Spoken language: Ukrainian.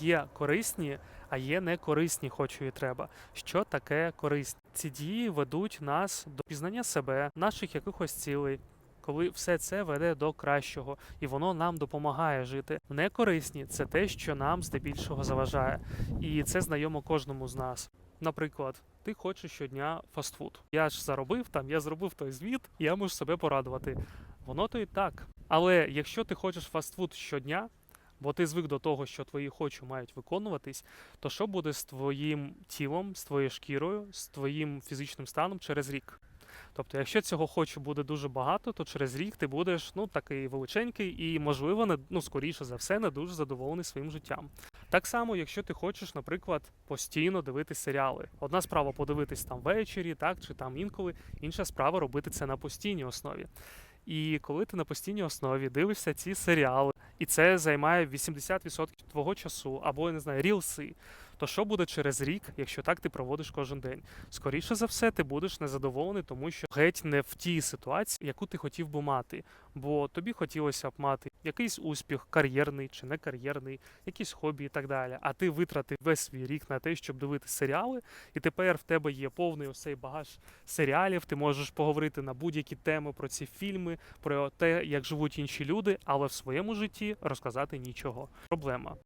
Є корисні, а є некорисні, хочу і треба. Що таке корисні? Ці дії ведуть нас до пізнання себе, наших якихось цілей. Коли все це веде до кращого, і воно нам допомагає жити. Некорисні це те, що нам здебільшого заважає, і це знайомо кожному з нас. Наприклад, ти хочеш щодня фастфуд. Я ж заробив там, я зробив той звіт, я можу себе порадувати. Воно то і так. Але якщо ти хочеш фастфуд щодня, бо ти звик до того, що твої хочу мають виконуватись, то що буде з твоїм тілом, з твоєю шкірою, з твоїм фізичним станом через рік? Тобто, якщо цього хочу буде дуже багато, то через рік ти будеш ну такий величенький і, можливо, не ну скоріше за все, не дуже задоволений своїм життям. Так само, якщо ти хочеш, наприклад, постійно дивитись серіали. Одна справа подивитись там ввечері, так чи там інколи, інша справа робити це на постійній основі. І коли ти на постійній основі дивишся ці серіали, і це займає 80% твого часу, або я не знаю, рілси, то що буде через рік, якщо так ти проводиш кожен день? Скоріше за все, ти будеш незадоволений, тому що геть не в тій ситуації, яку ти хотів би мати. Бо тобі хотілося б мати якийсь успіх, кар'єрний чи не кар'єрний, якісь хобі і так далі. А ти витратив весь свій рік на те, щоб дивитися серіали, і тепер в тебе є повний ось багаж серіалів. Ти можеш поговорити на будь-які теми про ці фільми, про те, як живуть інші люди, але в своєму житті розказати нічого. Проблема.